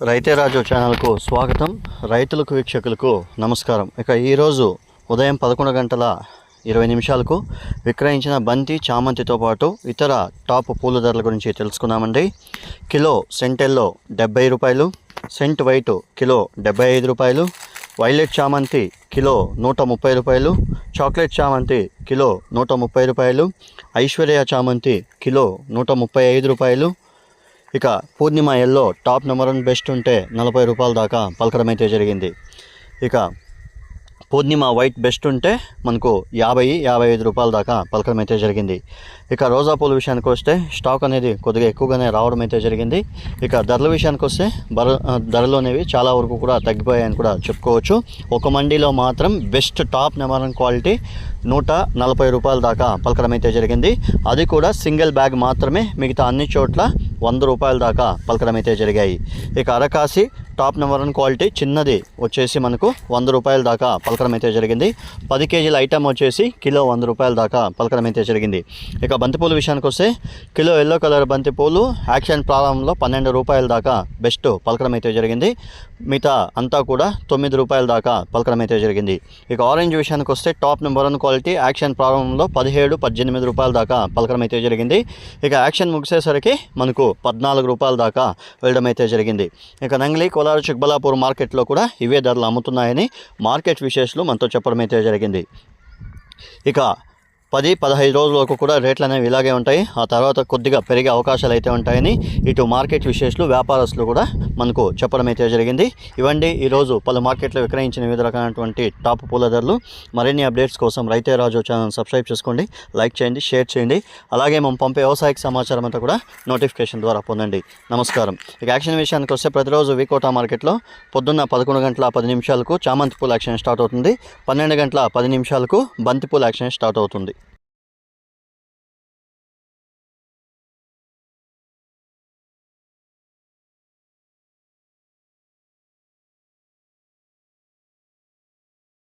రైతే రాజు ఛానల్కు స్వాగతం. రైతులకు వీక్షకులకు నమస్కారం. ఇక ఈరోజు ఉదయం పదకొండు గంటల ఇరవై నిమిషాలకు విక్రయించిన బంతి చామంతితో పాటు ఇతర టాప్ పూల ధరల గురించి తెలుసుకున్నామండి కిలో సెంటెల్లో డెబ్బై రూపాయలు సెంట్ వైట్ కిలో డెబ్బై ఐదు రూపాయలు వైలెట్ చామంతి కిలో నూట ముప్పై రూపాయలు చాక్లెట్ చామంతి కిలో నూట ముప్పై రూపాయలు ఐశ్వర్య చామంతి కిలో నూట ముప్పై ఐదు రూపాయలు ఇక Purnima yellow top number one best ఉంటే నలభై రూపాయల దాకా పలకడం అయితే జరిగింది. ఇక పూర్ణిమ వైట్ బెస్ట్ ఉంటే మనకు యాభై యాభై ఐదు రూపాయల దాకా పలకడం అయితే జరిగింది. ఇక రోజా పూల విషయానికి వస్తే స్టాక్ అనేది కొద్దిగా ఎక్కువగానే రావడం అయితే జరిగింది. ఇక ధరల విషయానికి వస్తే బర ధరలు అనేవి చాలా వరకు కూడా తగ్గిపోయాయని కూడా చెప్పుకోవచ్చు. ఒక మండీలో మాత్రం best top number one quality నూట నలభై రూపాయల దాకా పలకడం అయితే జరిగింది. అది కూడా సింగిల్ బ్యాగ్ మాత్రమే మిగతా అన్ని చోట్ల వంద రూపాయల దాకా పలకడం అయితే జరిగాయి. ఇక అరకాసి టాప్ నెంబర్ వన్ క్వాలిటీ చిన్నది వచ్చేసి మనకు వంద రూపాయల దాకా పలకడం అయితే జరిగింది. పది కేజీల ఐటమ్ వచ్చేసి కిలో వంద రూపాయల దాకా పలకడం అయితే జరిగింది. ఇక బంతిపూల విషయానికి వస్తే కిలో ఎల్లో కలర్ బంతిపూలు యాక్షన్ ప్రారంభంలో పన్నెండు రూపాయల దాకా బెస్ట్ పలకడం అయితే జరిగింది. మిగతా అంతా కూడా తొమ్మిది రూపాయల దాకా పలకడం అయితే జరిగింది. ఇక ఆరెంజ్ విషయానికి వస్తే top number one quality auction ప్రారంభంలో పదిహేడు పద్దెనిమిది రూపాయల దాకా పలకడం అయితే జరిగింది. ఇక యాక్షన్ ముగిసేసరికి మనకు పద్నాలుగు రూపాయల దాకా వెళ్ళడం అయితే జరిగింది. ఇక నంగ్లీ కోలార్ చిక్బలాపూర్ మార్కెట్లో కూడా ఇవే ధరలు అమ్ముతున్నాయని మార్కెట్ విశేషాలు మనతో చెప్పడం అయితే జరిగింది. ఇక పది పదహైదు రోజుల వరకు కూడా రేట్లు అనేవి ఇలాగే ఉంటాయి. ఆ తర్వాత కొద్దిగా పెరిగే అవకాశాలు అయితే ఉంటాయని ఇటు మార్కెట్ విశేషాలు వ్యాపారస్తులు కూడా మనకు చెప్పడం అయితే జరిగింది. ఇవండి ఈరోజు పలు మార్కెట్లో విక్రయించిన వివిధ రకాలైనటువంటి టాప్ పూల ధరలు మరిన్ని అప్డేట్స్ కోసం రైతే రాజు ఛానల్ సబ్స్క్రైబ్ చేసుకోండి లైక్ చేయండి షేర్ చేయండి. అలాగే మేము పంపే వ్యవసాయక సమాచారం అంతా కూడా నోటిఫికేషన్ ద్వారా పొందండి. నమస్కారం. ఇక యాక్షన్ విషయానికి వస్తే ప్రతిరోజు వికోటా మార్కెట్లో పొద్దున్న పదకొండు గంటల పది నిమిషాలకు చామంతి పూల యాక్షన్ స్టార్ట్ అవుతుంది. పన్నెండు గంటల పది నిమిషాలకు బంతిపూల యాక్షన్ స్టార్ట్ అవుతుంది.